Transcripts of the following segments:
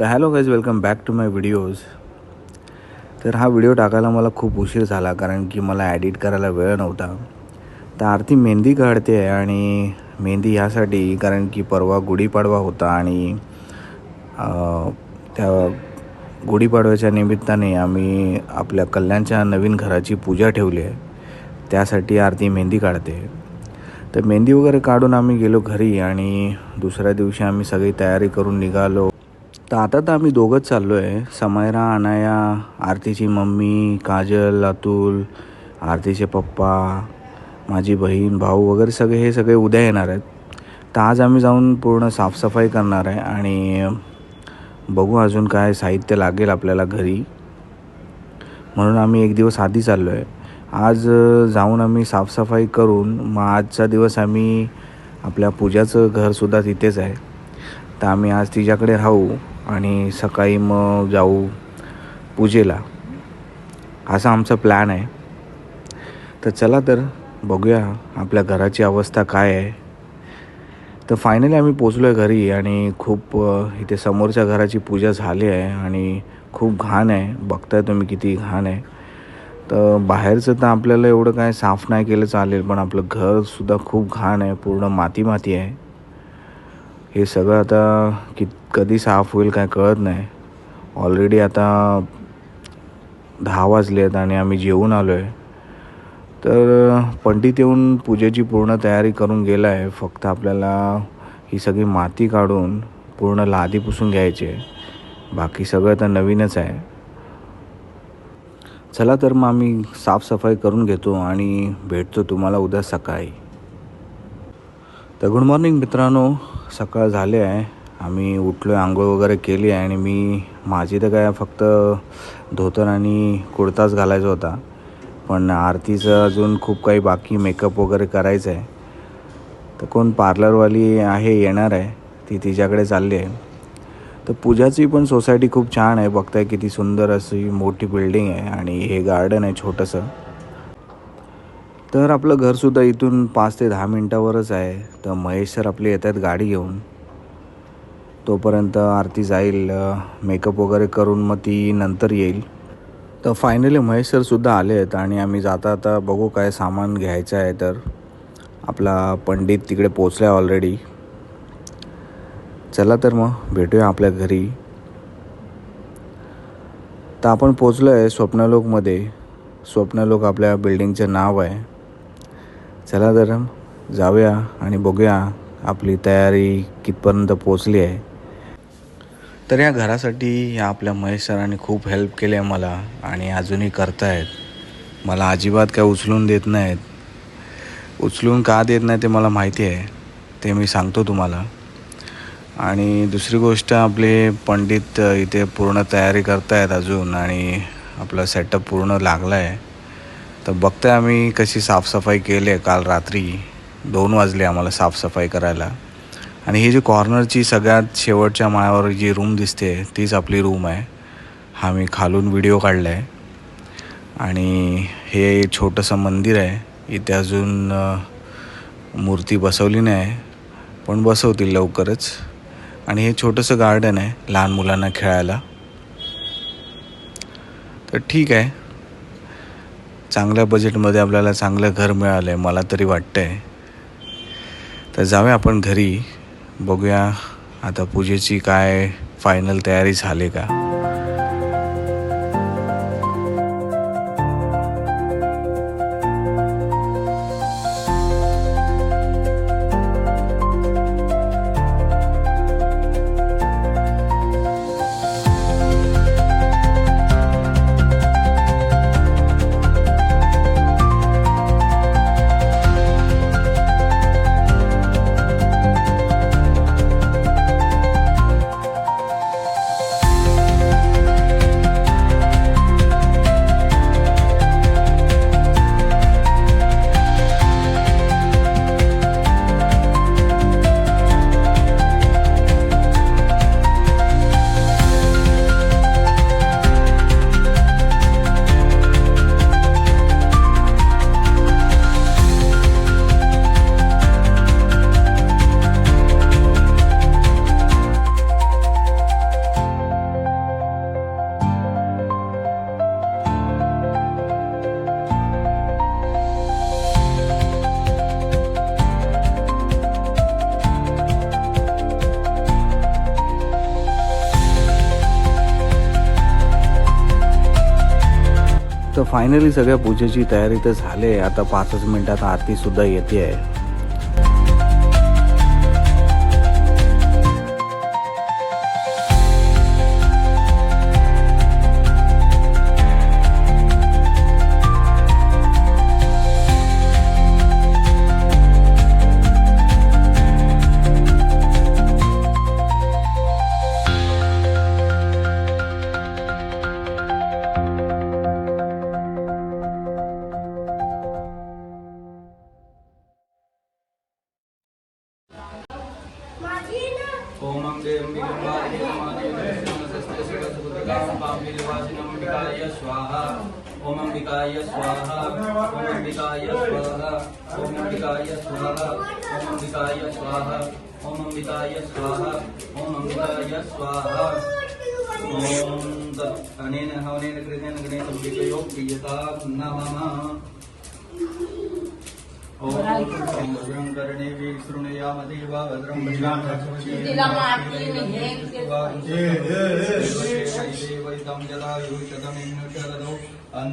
तर hello guys welcome back to my videos. तर हा व्हिडिओ टाकायला मला खूप उशीर झाला कारण की मला ॲडिट करायला वेळ नव्हता. तर आरती मेहंदी काढते आहे आणि मेहंदी ह्यासाठी कारण की परवा गुढीपाडवा होता आणि त्या गुढीपाडव्याच्या निमित्ताने आम्ही आपल्या कल्याणच्या नवीन घराची पूजा ठेवली आहे. त्यासाठी आरती मेहंदी काढते. तर मेहंदी वगैरे काढून आम्ही गेलो घरी आणि दुसऱ्या दिवशी आम्ही सगळी तयारी करून निघालो. तर आता तर आम्ही दोघंच चाललो आहे समायरा अनाया आरतीची मम्मी काजल अतुल आरतीचे पप्पा माझी बहीण भाऊ वगैरे सगळे हे सगळे उद्या येणार आहेत. तर आज आम्ही जाऊन पूर्ण साफसफाई करणार आहे आणि बघू अजून काय साहित्य लागेल आपल्याला घरी. म्हणून आम्ही एक दिवस आधी चाललो आहे आज जाऊन आम्ही साफसफाई करून मग आजचा दिवस आम्ही आपल्या पूजाचं घरसुद्धा तिथेच आहे. तर आम्ही आज तिच्याकडे राहू. आणि सकाळी मग जाऊ पूजेला. असा आमचा प्लॅन आहे. तर चला तर बघूया आपल्या घराची अवस्था काय आहे. तर फायनली आम्ही पोचलो आहे घरी आणि खूप इथे समोरच्या घराची पूजा झाली आहे आणि खूप घाण आहे. बघताय तुम्ही किती घाण आहे. तर बाहेरचं तर आपल्याला एवढं काय साफ नाही केलं चालेल पण आपलं घरसुद्धा खूप घाण आहे पूर्ण माती माती आहे. हे सगळं आता कि कधी साफ होईल काय कळत नाही. ऑलरेडी आता दहा वाजले आहेत आणि आम्ही जेवून आलो आहे तर पंडित येऊन पूजेची पूर्ण तयारी करून गेला आहे फक्त आपल्याला ही सगळी माती काढून पूर्ण लादी पुसून घ्यायची आहे. बाकी सगळं तर नवीनच आहे. चला तर मग आम्ही साफसफाई करून घेतो आणि भेटतो तुम्हाला उद्या सकाळी. तर गुड मॉर्निंग मित्रांनो. सकाळ झाले आहे. आम्ही उठलो आहे आंघोळ वगैरे केली आहे आणि मी माझी तर काय फक्त धोतर आणि कुर्ताच घालायचा होता. पण आरतीचं अजून खूप काही बाकी मेकअप वगैरे करायचं आहे तर कोण पार्लरवाली आहे येणार आहे. ती तिच्याकडे चालली आहे. तर पूजाची पण सोसायटी खूप छान आहे. बघताय किती सुंदर अशी मोठी बिल्डिंग आहे आणि हे गार्डन आहे छोटंसं. तर आपलं घरसुद्धा इथून पाच ते दहा मिनटावरच आहे. तर महेश सर आपले येत आहेत गाडी घेऊन. तोपर्यंत आरती जाईल मेकअप वगैरे करून मग ती नंतर येईल. तर फायनली महेश सरसुद्धा आले आहेत आणि आम्ही जाता आता बघू काय सामान घ्यायचं आहे तर. आपला पंडित तिकडे पोचला आहे ऑलरेडी चला तर मग भेटूया आपल्या घरी. तर आपण पोचलो आहे स्वप्नलोकमध्ये. स्वप्नलोक आपल्या बिल्डिंगचं नाव आहे. चला तर जाऊया आणि बघूया आपली तयारी कितपर्यंत पोचली आहे. तर या घरासाठी या आपल्या महेश सरांनी खूप हेल्प केली आहे मला आणि अजूनही करतायत. मला अजिबात काय उचलून देत नाहीत. उचलून का देत नाही ते मला माहिती आहे. ते मी सांगतो तुम्हाला. आणि दुसरी गोष्ट आपले पंडित इथे पूर्ण तयारी करतायत अजून आणि आपला सेटअप पूर्ण लागला आहे तर बघतोय आम्ही कशी साफसफाई केली आहे काल रात्री. दोन वाजले आम्हाला साफसफाई करायला. आणि ही जी कॉर्नरची सगळ्यात शेवटच्या माळ्यावर जी रूम दिसते तीच आपली रूम आहे. हा मी खालून व्हिडिओ काढला आहे आणि हे छोटंसं मंदिर आहे. इथे अजून मूर्ती बसवली नाही पण बसवतील लवकरच. आणि हे छोटंसं गार्डन आहे लहान मुलांना खेळायला. तर ठीक आहे. चांगल्या बजेटमध्ये आपल्याला चांगलं घर मिळालं आहे मला तरी वाटतं आहे तर जाऊया आपण घरी बघूया आता पूजेची काय फायनल तयारी झाली का. तर फायनली सगळ्या पूजेची तयारी तर झाली आहे. आता पाचच मिनिटात आरतीसुद्धा येते आहे. ओम अंबिकाय स्वाहा ओम अंबिकाय स्वाहा ओम अंबिकाय स्वाहा ओम अंबिकाय स्वाहा ओम अंबिकाय स्वाहा ओम अंबिकाय स्वाहा। ओम अनेन हवनेन कृतेन गणेशम्बिकयो प्रियता नमः ओम कर्णे भद्रं वैतं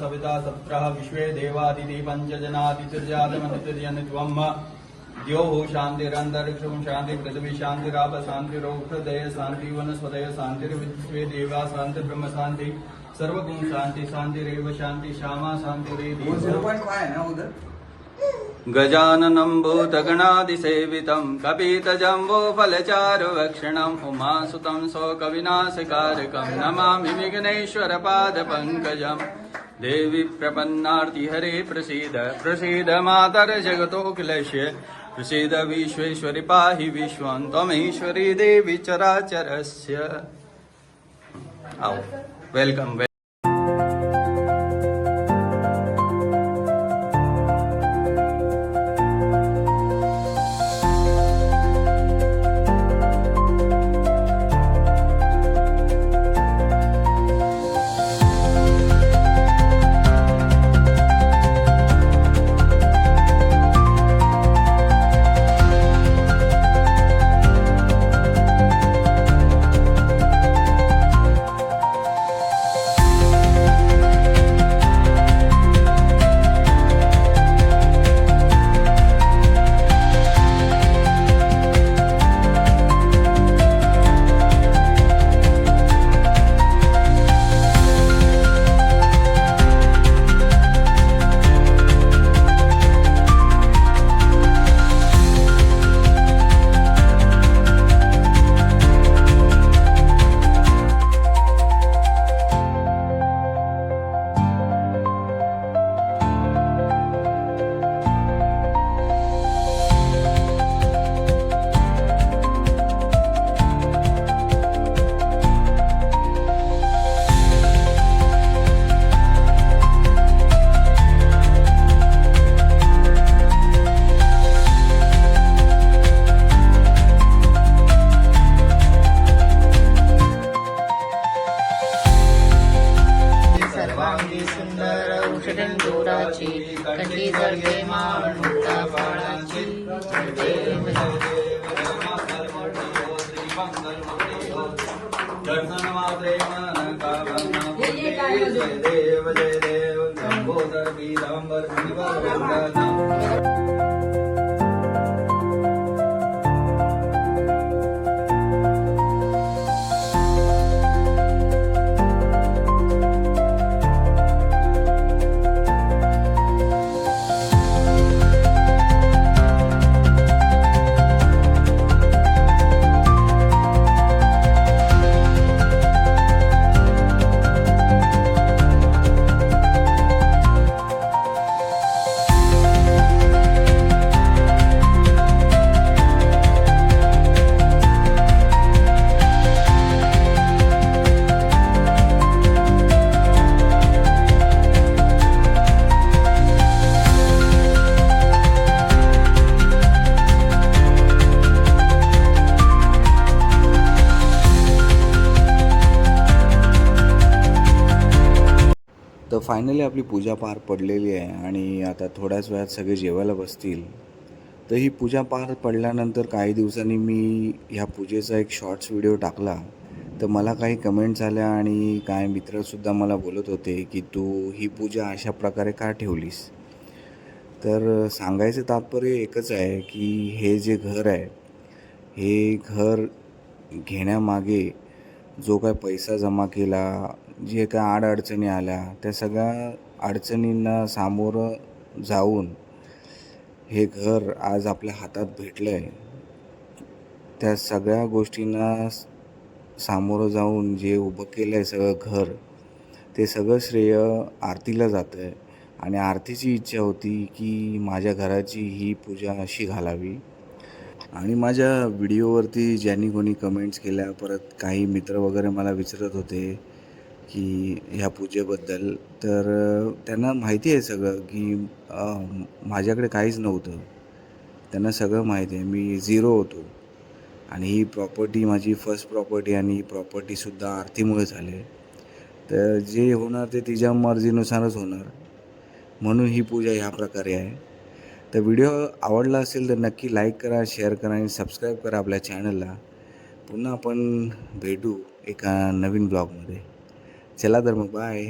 सविता सत्रः विश्वे देवादिति पञ्चजनादितिर्जातमदितिर्यन्त्वम् द्योः शान्तिरन्तरिक्षं शान्ति पृथिवी शान्तिराप शान्तिरोक्षदय शान्ति वनस्पतय शान्तिर्विश्वे देवा शान्ति ब्रह्म शान्ति। सर्वगुण शान्ति शान्तिरेव शान्ति श्यामा शान्तिरेव गजाननं भूतगणादिसेवितं कपितजम्बोफलचारुभक्षणम् उमासुतं शोकविनाशकारकं नमामि विघ्नेश्वरपादपङ्कजम् देवि प्रपन्नार्तिहरे प्रसीद प्रसीद मातर्जगतोऽखिलस्य प्रसीद विश्वेश्वरि पाहि विश्वं त्वमीश्वरी देवी चराचरस्य। आओ वेलकम जय देव जय देव लंबोदर पीतांबर फायनली आपली पूजा पार पडलेली आहे आणि आता थोड्याच वेळात सगळे जेवायला बसतील. तर ही पूजा पार पडल्यानंतर काही दिवसांनी मी ह्या पूजेचा एक शॉर्ट्स व्हिडिओ टाकला. तर मला काही कमेंट्स आल्या आणि काही मित्रसुद्धा मला बोलत होते की तू ही पूजा अशा प्रकारे का ठेवलीस? तर सांगायचं तात्पर्य एकच आहे की हे जे घर आहे हे घर घेण्यामागे जो काय पैसा जमा केला जे काय अडचणी आल्या त्या सगळ्या अडचणींना सामोरं जाऊन हे घर आज आपल्या हातात भेटलं आहे त्या सगळ्या गोष्टींना सामोरं जाऊन जे उभं केलं आहे सगळं घर ते सगळं श्रेय आरतीला जातं आहे आणि आरतीची इच्छा होती की माझ्या घराची ही पूजा अशी घालावी. आणि माझ्या व्हिडिओवरती ज्यांनी कोणी कमेंट्स केल्या परत काही मित्र वगैरे मला विचारत होते की ह्या पूजेबद्दल. तर त्यांना माहिती आहे सगळं की माझ्याकडे काहीच नव्हतं. त्यांना सगळं माहिती आहे. मी झिरो होतो. आणि ही प्रॉपर्टी माझी फर्स्ट प्रॉपर्टी आणि ही प्रॉपर्टीसुद्धा आरतीमुळे झाली. तर जे होणार ते तिच्या मर्जीनुसारच होणार. म्हणून ही पूजा ह्या प्रकारे आहे. तर व्हिडिओ आवडला असेल तर नक्की लाईक करा शेअर करा आणि सबस्क्राईब करा आपल्या चॅनलला पुन्हा आपण भेटू एका नवीन ब्लॉगमध्ये चला तर मग बाय